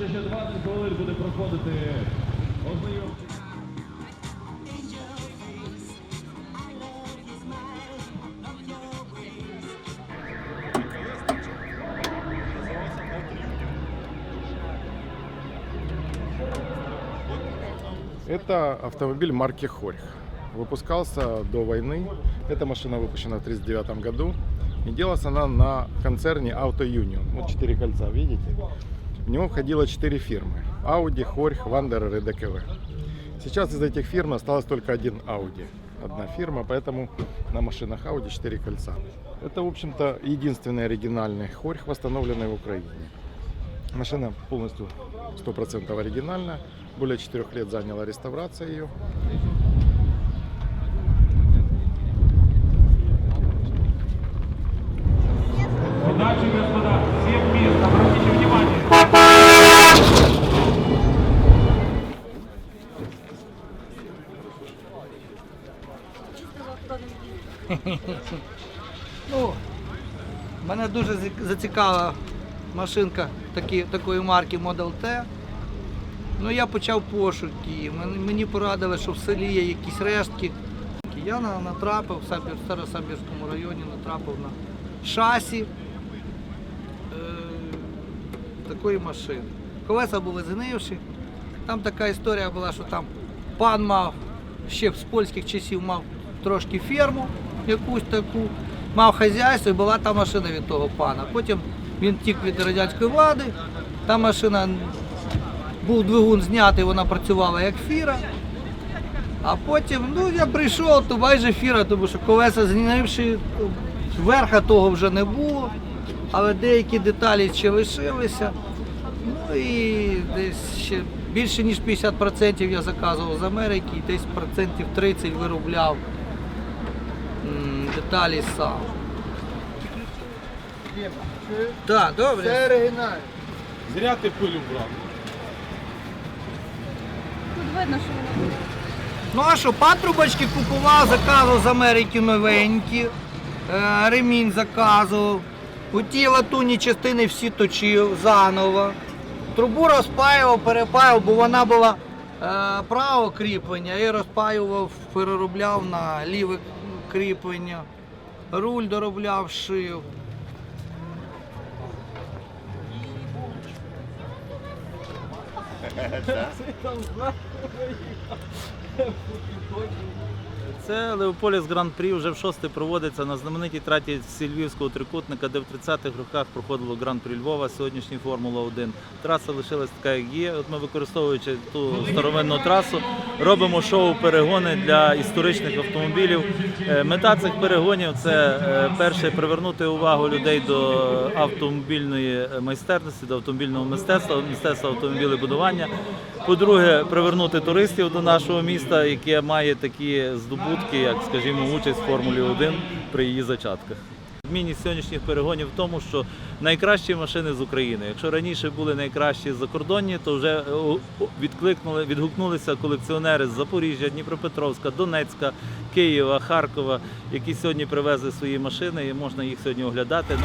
Що ще 20 хвилин буде проходити ознайомчий. Это автомобиль марки Хорьх. Выпускался до войны. Эта машина выпущена в 1939 году. И делалась она на концерне Auto Union. Вот четыре кольца, видите? В него входило четыре фирмы. Audi, Хорьх, Wanderer и ДКВ. Сейчас из этих фирм осталось только один Audi. Одна фирма, поэтому на машинах Audi 4 кольца. Это, в общем-то, единственный оригинальный Хорьх, восстановленный в Украине. Машина полностью 100% оригинальная. Более 4 лет заняла реставрация ее. Удачи, господа! Всем мест! Обратите внимание! Ну, мене дуже зацікавила машинка такі, такої марки Model T. Ну, я почав пошуки. Мені, мені порадили, що в селі є якісь рештки. Я натрапив в Старосамбірському районі, натрапив на шасі е, такої машини. Колеса були згнивші. Там така історія була, що там пан мав ще з польських часів мав трошки ферму, якусь таку, мав хазяйство і була та машина від того пана. Потім він тік від радянської влади, та машина був двигун знятий, вона працювала як фіра. А потім, ну я прийшов, то майже фіра, тому що колеса згнивши, верха того вже не було, але деякі деталі ще лишилися. Ну і десь ще більше ніж 50% я заказував з Америки, і десь процентів 30 виробляв деталі сам. Так, добре. Це оригінально. Зря ти пилю брав. Тут видно, що воно буде. Ну а що, патрубочки купував, заказував з Америки новенькі, е, ремінь заказував. У ті латунні частини всі точив заново. Трубу розпаював, перепаював, бо вона була е, правого кріплення і розпаював, переробляв на ліве кріплення. Руль доробляв, шив. Це Леополіс Гран-прі вже в шосте проводиться на знаменитій траті Львівського трикутника, де в 30-х роках проходило Гран-прі Львова, сьогоднішній Формула 1. Траса лишилась така, як є. От ми, використовуючи ту старовинну трасу, робимо шоу перегони для історичних автомобілів. Е, Мета цих перегонів це е, перше привернути увагу людей до автомобільної майстерності, до автомобільного мистецтва, мистецтва автомобілебудування. По-друге, привернути туристів до нашого міста, яке має такі здобутки, як, скажімо, участь в Формулі 1 при її зачатках. Відмінність сьогоднішніх перегонів в тому, що найкращі машини з України. Якщо раніше були найкращі закордонні, то вже е, відкликнули, відгукнулися колекціонери з Запоріжжя, Дніпропетровська, Донецька, Києва, Харкова, які сьогодні привезли свої машини і можна їх сьогодні оглядати.